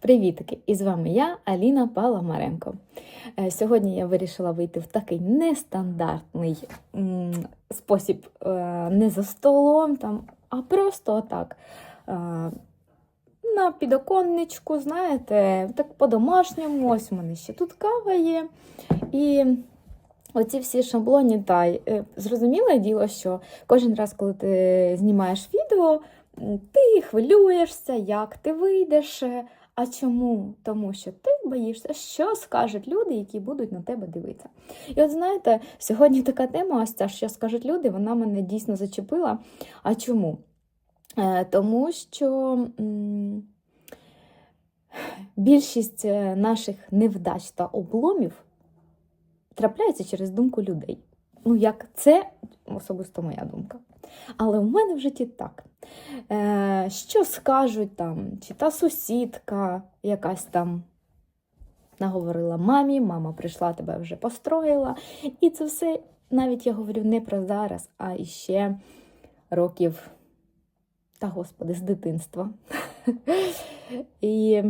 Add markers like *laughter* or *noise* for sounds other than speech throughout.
Привітки! І з вами я, Аліна Паламаренко. Е, Сьогодні я вирішила вийти в такий нестандартний спосіб, е, не за столом, а просто отак. е, На підоконничку, знаєте, так по-домашньому, ось у мене ще тут кава є. І оці всі шаблоні, та, зрозуміле діло, що кожен раз, коли ти знімаєш відео, ти хвилюєшся, як ти вийдеш. А чому? Тому що ти боїшся, що скажуть люди, які будуть на тебе дивитися. І от знаєте, сьогодні така тема, ось ця, що скажуть люди, вона мене дійсно зачепила. А чому? Е, тому що більшість е, наших невдач та обломів трапляється через думку людей. Ну, як це особисто моя думка. Але в мене в житті так. Е, що скажуть там, чи та сусідка якась там наговорила мамі, мама прийшла, тебе вже построїла. І це все, навіть я говорю не про зараз, а іще років, та господи, з дитинства. *laughs* І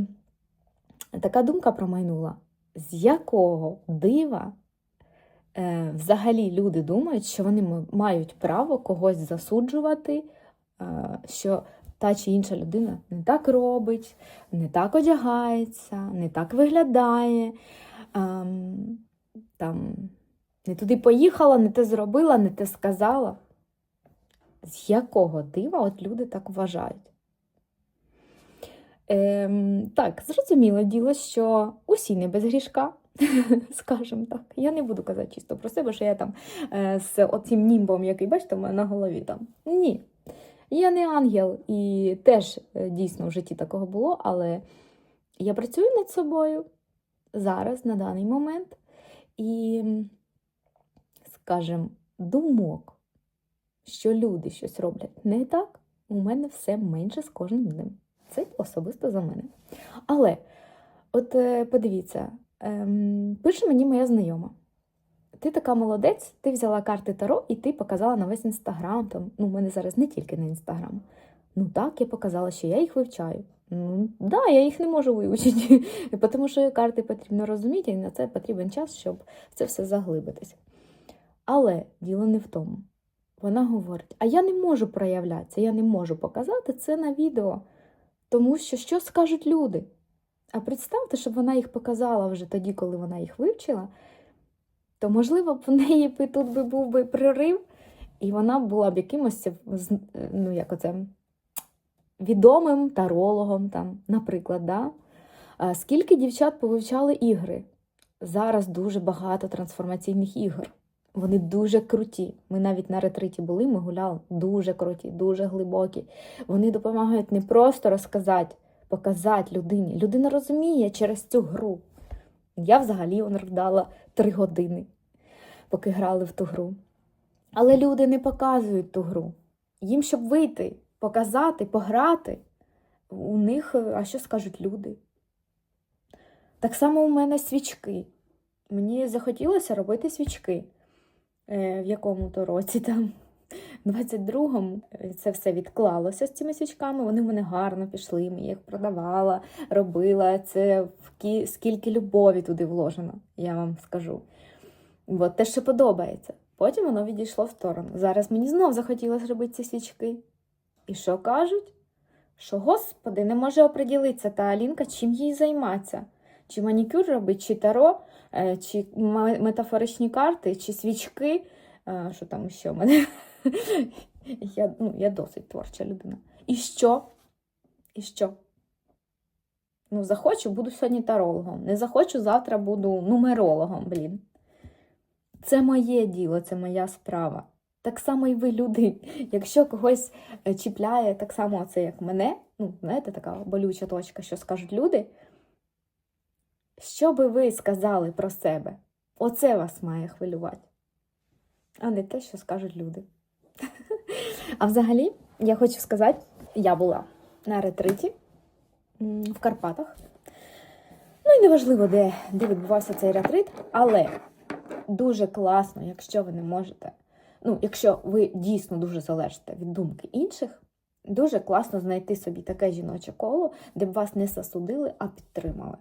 така думка промайнула, з якого дива взагалі люди думають, що вони мають право когось засуджувати, е, що та чи інша людина не так робить, не так одягається, не так виглядає, ем, там, не туди поїхала, не те зробила, не те сказала. З якого дива от люди так вважають? Ем, так, зрозуміло діло, що усі не без грішка, *laughs* скажімо так. Я не буду казати чисто про себе, що я там е, з оцим німбом, який бачите, у мене на голові там. Ні. Я не ангел, і теж е, дійсно в житті такого було, але я працюю над собою зараз, на даний момент, і, скажімо, думок, що люди щось роблять не так, у мене все менше з кожним днем. Це особисто за мене. Але, от е, подивіться, ем, пише мені моя знайома. Ти така молодець, ти взяла карти Таро і ти показала на весь інстаграм. Там, ну, у мене зараз не тільки на інстаграм. Ну так, я показала, що я їх вивчаю. Ну, да, я їх не можу вивчити, *laughs* тому що карти потрібно розуміти, і на це потрібен час, щоб в це все заглибитись. Але діло не в тому. Вона говорить: а я не можу проявлятися, я не можу показати це на відео, тому що що скажуть люди? А представте, щоб вона їх показала вже тоді, коли вона їх вивчила, то, можливо, б в неї тут би був би прорив, і вона була б якимось ну, як оце, відомим тарологом, там, наприклад. Да? Скільки дівчат повивчали ігри? Зараз дуже багато трансформаційних ігор. Вони дуже круті. Ми навіть на ретриті були, ми гуляли дуже круті, дуже глибокі. Вони допомагають не просто розказати, показати людині. Людина розуміє через цю гру. Я взагалі вона вдала три години, поки грали в ту гру. Але люди не показують ту гру. Їм, щоб вийти, показати, пограти, у них, е, а що скажуть люди? Так само у мене свічки. Мені захотілося робити свічки. Е, в якому-то році там. 22-му це все відклалося з цими свічками. Вони в мене гарно пішли. Я їх продавала, робила. Це в кі... скільки любові туди вложено, я вам скажу. От те, що подобається. Потім воно відійшло в сторону. Зараз мені знов захотілося робити ці свічки. І що кажуть? Що, господи, не може оприділитися та Алінка, чим їй займатися. Чи манікюр робить, чи таро, е, чи метафоричні карти, чи свічки. Що там ще в мене? *laughs* Я, ну, я досить творча людина. І що? І що? Ну, захочу, буду сьогодні тарологом. Не захочу, завтра буду нумерологом, блін. Це моє діло, це моя справа. Так само і ви, люди. *laughs* Якщо когось е, чіпляє так само це, як мене, ну, знаєте, така болюча точка, що скажуть люди. Що би ви сказали про себе? Оце вас має хвилювати, а не те, що скажуть люди. А взагалі, я хочу сказати, я була на ретриті в Карпатах. Ну і неважливо, де, де відбувався цей ретрит, але дуже класно, якщо ви не можете, ну, якщо ви дійсно дуже залежите від думки інших, дуже класно знайти собі таке жіноче коло, де б вас не засудили, а підтримали.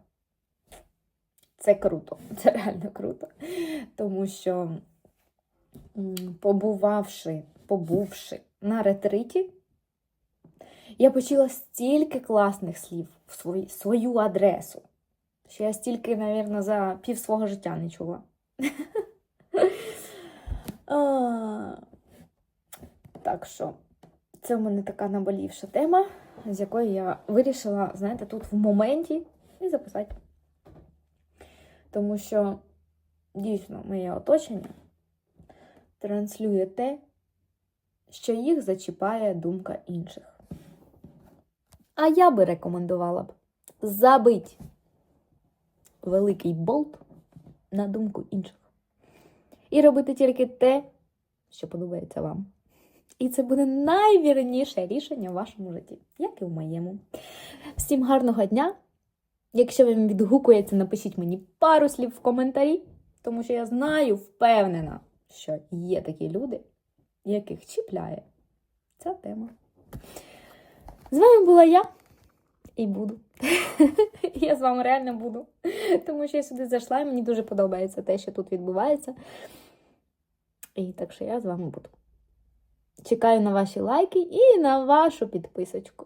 Це круто, це реально круто. Тому що, побувавши, побувши на ретриті, я почула стільки класних слів в свої, свою адресу, що я стільки, мабуть, за пів свого життя не чула. *laughs* Так що, це в мене така наболівша тема, з якої я вирішила, знаєте, тут в моменті і записати. Тому що дійсно моє оточення транслює те, що їх зачіпає думка інших. А я би рекомендувала б забить великий болт на думку інших. І робити тільки те, що подобається вам. І це буде найвірніше рішення в вашому житті, як і в моєму. Всім гарного дня! Якщо вам відгукується, напишіть мені пару слів в коментарі, тому що я знаю, впевнена, що є такі люди, яких чіпляє ця тема. З вами була я і буду. *laughs* Я з вами реально буду. Тому що я сюди зайшла і мені дуже подобається те, що тут відбувається. І так що я з вами буду. Чекаю на ваші лайки і на вашу підписочку.